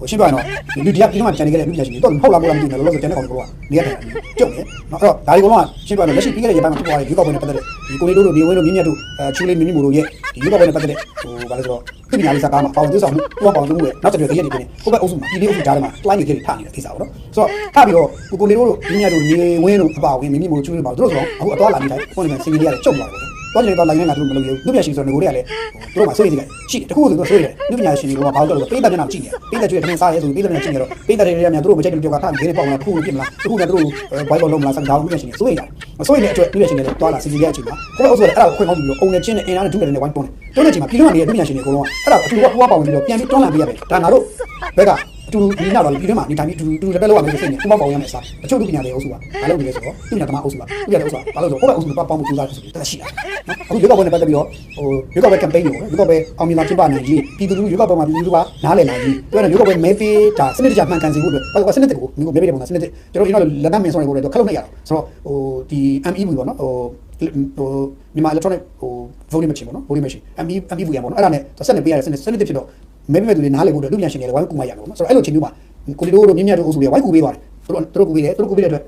ဟိုရှင်းပြရင်တော့ဒီလူတရားပြည်မှာကျန်နေခဲ့တဲ့လူညာရှင်တွေတော့ဟုတ်လားမဟုတ်လားမသိဘူးလောလောဆယ်ကျန်တဲ့ကောင်ကတော့နေရတယ်ကြုံတယ်နော်အဲ့တော့ဒါဒီကောင်ကရှင်းပြတော့လက်ရှိပြီးခဲ့တဲ့ရေပိုင်းမှာဖြစ်သွားတဲ့ရွေးကောက်ပွဲနဲ့ပတ်သက်တဲ့ဒီကိုလေးတို့တို့နေဝင်းတို့မြင့်မြတ်တို့အဲချူလေးမင်းမြင့်မို့တို့ရဲ့ဒီရွေးကောက်ပွဲနဲ့ပတ်သက်တဲ့ဟိုဘာလဲဆိုတော့ပြည်ညာလေးစကားမှာပေါင်းသွေးဆောင်မှုဟိုပေါင်းသွေးမှုရဲ့နောက်တစ်ရက်တည်းရက်နေပြင်ဟိုဘက်အုပ်စုမှာပြည်လေးအုပ်စုကြားထဲမှာတွိုင်းနေခဲ့ထားနေတဲ့ကိစ္စပေါ့နော်ဆိုတော့ထပြီးတော့ကိုကိုလေးတို့မြင့်မြတ်တို့နေဝင်းတို့အပါဝင်မင်းမြင့်မို့ချူလေးပါတို့ဆိုတော့အခုအတော်လာနေတိုင်းပုံစံစင်ကြီးတွေကကြုံသွားတယ် ပေါ့တော့လည်းတော့လိုင်းနေတာသူတို့မလုပ်ရဘူးလူပညာရှင်ဆိုတော့ငိုတွေကလည်းသူတို့မှစိုးရိမ်စိတ်ရှိတယ်တခုဆိုတော့စိုးရိမ်တယ်လူပညာရှင်တွေကဘာလို့လဲဆိုတော့ပေးတဲ့မျက်နှာကြည့်နေပေးတဲ့ကျွေးတဲ့စားရဲဆိုပေးတဲ့မျက်နှာကြည့်နေတော့ပေးတဲ့တွေကများသူတို့မကြိုက်လို့ပြောတာထားနေပေါအောင်လားတခုပြစ်မလားတခုနဲ့သူတို့ဘိုက်ဘောလုံးမလားစကားလူပညာရှင်တွေစိုးရိမ်တာမစိုးရိမ်တဲ့အတွက်လူပညာရှင်တွေတွားလာစီစီရဲ့အချိန်မှာကိုယ့်အုပ်စုလည်းအဲ့ဒါကိုခွင့်ကောင်းပြီးတော့အုံနဲ့ချင်းနဲ့အင်အားနဲ့ဒုနဲ့နဲ့ဝိုင်းတွန်းတယ်တွန်းတဲ့အချိန်မှာပြည်လုံးကနေလူပညာရှင်တွေအကုန်လုံးကအဲ့ဒါအတူတူကဟိုးပေါအောင်ပြီးတော့ပြန်ပြီးတွန်းလာပေးရတယ်ဒါငါတို့ဘက်ကအ တူတူဒီနောက်တော့ပြည်တွင်းမှာနေတိုင်းပြီးတူတူလည်းပဲလောက်ရမယ်ဆိုရင်ဟိုးပေါအောင်ရမယ်စားအချို့လူပညာတွေအုပ်စုကမလုပ်နေလဲဆိုတော့လူပညာသမားအုပ်စုကလူပညာအုပ်စုကဘာလို့ဆိုဟိုဘက်အုပ်စုကပေါင်းမှုကြိုးစားတယ်ဆိုပြီးတက်ရှိတာနော်အခုရွေးကောက်ပွဲနဲ့ပတ်သက်ပြီးတော့ဟိုရွေးကောက်ပွဲ campaign ကိုရွေးကောက်ပွဲအောင်မြင်လာဖြစ်ပါနိုင်ကြီးပြည်သူလူထုရွေးကောက်ပွဲမှာပြည်သူလူထုကနားလည်နိုင်ကြီးပြောတယ်ရွေးကောက်ပွဲမဲပေးတာစနစ်တကျမှန်ကန်စေဖို့အတွက်ဘာလို့စနစ်တကိုမျိုးမဲပေးတဲ့ပုံစံစနစ်တကျွန်တော်ဒီနောက်လက်နက်မင်းဆောင်တွေကိုလည်းခလုတ်နေရတော့ဆိုတော့ဟိုဒီ ME ဘူးပေါ့နော်ဟိုဟိုမြန်မာ electronic ဟို voting machine ပေါ့နော် voting machine ME ME ဘူးရပေါ့နော်အဲ့ဒါနဲ့ဆက်နေပေးရတဲ့စနစ်စနစ်ဖြစ်တော့ မဲပေးမဲ့သူတွေနားလည်ဖို့အတွက်လူပညာရှင်တွေလည်းဝိုင်းကူမရတော့နော်ဆိုတော့အဲ့လိုချိန်မျိုးမှာကိုလီတို့တို့မြင့်မြတ်တို့အုပ်စုတွေဝိုင်းကူပေးပါတယ်သူတို့သူတို့ကူပေးတယ်သူတို့ကူပေးတဲ့အတွက်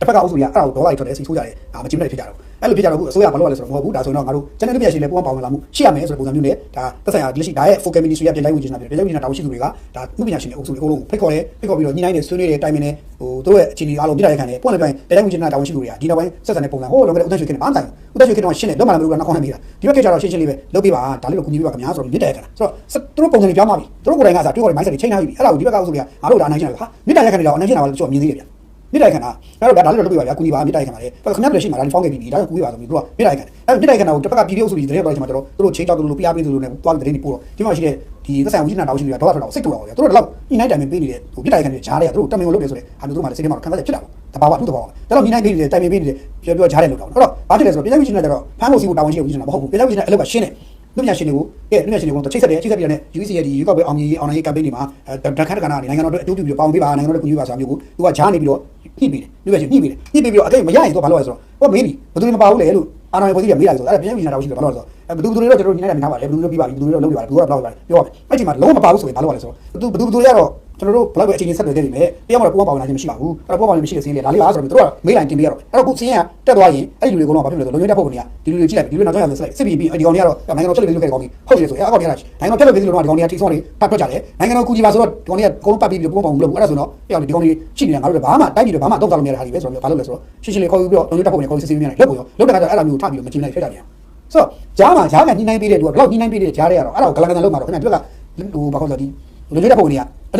တစ်ဖက်ကအုပ်စုတွေကအဲ့ဒါကိုဒေါ်လာတွေထွက်တယ်စီဆိုးကြတယ်အာမကြည့်နိုင်ဖြစ်ကြတော့အဲ့လိုဖြစ်ကြတော့အခုအစိုးရဘာလုပ်ရလဲဆိုတော့မဟုတ်ဘူးဒါဆိုရင်တော့ငါတို့ channel ပြည့်ရှင်လည်းပုံပေါင်းဝင်လာမှုရှိရမယ်ဆိုတဲ့ပုံစံမျိုးနဲ့ဒါသက်ဆိုင်ရာလက်ရှိဒါရဲ့ focal ministry ကပြင်တိုင်းဝင်နေတာပြည်တိုင်းဝင်နေတာတာဝန်ရှိသူတွေကဒါဥပဒေရှင်တွေအုပ်စုတွေအကုန်လုံးဖိတ်ခေါ်တယ်ဖိတ်ခေါ်ပြီးတော့ညှိနှိုင်းတယ်ဆွေးနွေးတယ်တိုင်ပင်တယ်ဟိုတို့ရဲ့အခြေအနေအားလုံးပြလိုက်ခံတယ်ပုံလည်းပြန်တိုင်းဝင်နေတာတာဝန်ရှိသူတွေကဒီနောက်ပိုင်းဆက်ဆံတဲ့ပုံစံဟိုလောကတဲ့ဥဒ္ဒရွှေခင်းနဲ့ဘာမှမဆိုင်ဘူးဥဒ္ဒရွှေခင်းတော့ရှင်းတယ်တော့မှလည်းမလို့ကနောက်ခေါင်းနေမိတာဒီဘက်ကိစ္စတော့ရှင်းရှင်းလေးပဲလုပ်ပြပါဒါလေးတော့ကူညီပြပါခင်ဗျာဆိုတော့မြစ်တယ်ခဏဆိုတော့သူတို့ပုံစံတွေပြောင်းသွားပြီသူတို့ကိုယ်တိုင်ကစားတွေးခေါ်တယ် mindset တွေချိန်ထားပြီအဲ့ဒါကိုဒီဘက်ကဥစုတွေကငါတို့ဒါအနိုင်ကျင်တယ်ဟာမြစ်တယ်ခဏတော့အနိုင်ကျင်တာလည်းကျွန်တော်မြင်သေးတယ်ဗျ မြစ်တိုင်ခဏအဲ့တော့ဒါဒါလည်းလုပ်ပြပါဗျာကုညီပါမြစ်တိုင်ခဏလေဘာခင်ဗျားလည်းရှိမှာဒါလည်းဖောင်းခဲ့ပြီဒါကကူပြပါဆိုပြီးတို့ကမြစ်တိုင်ခဏအဲ့မြစ်တိုင်ခဏကိုတစ်ဖက်ကပြည်ပြည့်အုပ်စုတွေတရေတော့ကျွန်တော်တို့တို့ချင်းတောက်တို့လိုပြရပေးသူတို့နဲ့တွားပြီးတရေနေပို့တော့ဒီမှာရှိတဲ့ဒီသက်ဆိုင်ဝိညာဉ်တော်ရှိတွေကဒေါ်လာထွက်တော့စိတ်တူအောင်ဗျာတို့တော့ညှိနှိုင်းတိုင်ပင်ပေးနေတဲ့ဟိုမြစ်တိုင်ခဏတွေဂျားတွေကတို့တမင်ကိုလုပ်နေဆိုတဲ့ဟာတို့မှလည်းစိတ်ထဲမှာခံစားချက်ဖြစ်တာပေါ့တဘာဝသူ့တဘာဝဒါတော့ညှိနှိုင်းပေးနေတဲ့တိုင်ပင်ပေးနေတဲ့ပြောပြောဂျားတယ်လို့တော့အဲ့တော့ဘာဖြစ်လဲဆိုတော့ပြည်သူ့ဝိညာဉ်တွေကတော့ဖမ်းလို့စီဖို့တာဝန်ရှိတဲ့ဝိညာဉ်တွေမဟုတ်ဘူးပြည်သူ့ဝိညာဉ်တွေအလုပ်ကရှင်းတယ် လူညာရှင်တွေကိုကဲလူညာရှင်တွေကိုချိတ်ဆက်တယ်ချိတ်ဆက်ပြီးတော့ UC ရဲ့ဒီရွေးကောက်ပွဲအောင်မြင်ရေးအောင်နိုင်ရေး campaign တွေမှာဓာတ်ခတ်ကဏ္ဍကနေနိုင်ငံတော်အတွက်အကျိုးပြုပြီးပေါင်းပေးပါနိုင်ငံတော်အတွက်ကူညီပါဆိုတာမျိုးကိုသူကဂျားနေပြီးတော့ညှိပေးတယ်လူညာရှင်ညှိပေးတယ်ညှိပေးပြီးတော့အကိမရရင်တော့ဘာလုပ်ရလဲဆိုတော့ဟောမေးပြီဘယ်သူတွေမပါဘူးလေလို့အာဏာပိုင်ပြည်ကမေးလိုက်ဆိုတော့အဲ့ဒါပြည်သူ့ညာတော်ရှိတယ်ဘာလို့လဲဆိုတော့ဘယ်သူတွေတော့ကျွန်တော်ညနေနေထားပါလေဘယ်သူတွေပြီးပါပြီဘယ်သူတွေတော့လုပ်ပြပါလေဘယ်သူကတော့ဘလောက်ပါလေပြောပါမယ်အဲ့ဒီမှာလုံးဝမပါဘူးဆိုရင်ဘာလုပ်ရလဲဆိုတော့ဘယ်သူဘယ်သူတွေကတော့ ကျွန်တော်တို့ဘလောက်ပဲအချိန်ချင်းဆက်သွယ်ခဲ့နေမယ်တယောက်မှတော့ပူပေါင်းပါဝင်လာခြင်းမရှိပါဘူးအဲ့တော့ပူပေါင်းပါဝင်မရှိတဲ့စင်းလေဒါလေးပါဆိုတော့တို့ကမေးလိုက်တင်ပေးရတော့အဲ့တော့ခုစင်းကတက်သွားရင်အဲ့ဒီလူတွေကတော့ဘာဖြစ်လဲဆိုတော့လုံခြုံတဲ့ပုံကနေဒီလူတွေကြည့်လိုက်ဒီလူတွေနောက်ကျရင်ဆက်လိုက်စစ်ပြီးပြီးဒီကောင်တွေကတော့နိုင်ငံတော်ချက်လက်လေးလုပ်ခဲ့တဲ့ကောင်ကြီးဟုတ်တယ်ဆိုရင်အဲ့ကောင်တွေကနိုင်ငံတော်ချက်လက်လေးလုပ်တော့ဒီကောင်တွေကထိဆုံးတွေပတ်ထွက်ကြတယ်နိုင်ငံတော်ကူညီပါဆိုတော့ဒီကောင်တွေကကုန်းပတ်ပြီးပြီးပူပေါင်းမလုပ်ဘူးအဲ့ဒါဆိုတော့အဲ့ကောင်ဒီကောင်တွေရှိနေတာငါတို့လည်းဘာမှတိုက်ပြီးတော့ဘာမှတော့တောက်လို့မရတဲ့ဟာတွေပဲဆိုတော့ဘာလို့လဲဆိုတော့ရှင်းရှင်းလေးခေါ်ပြီးတော့လုံခြုံတဲ့ပုံနဲ့ခေါ်စစ်စစ်မြင်ရတယ်လက်ပေါ်ရောလုံတဲ့ကတော့အဲ့ဒါမျိုးထပြီးတော့မကြည့်နိုင်ဖြစ်ကြတယ်ဆိုတော့ဂျားမှာဂျားကညှိနှိုင်းပေးတဲ့သူကဘယ်လောက်ညှိနှိုင်းပေးတဲ့ဂျားတွေကတော့အဲ့ဒါကိုဂလန်ဂလန်လောက်မှာတော့ခင်ဗျာသူကဟိုဘာခေါ်လဲဒီလုံခြုံတဲ့ပုံတွေက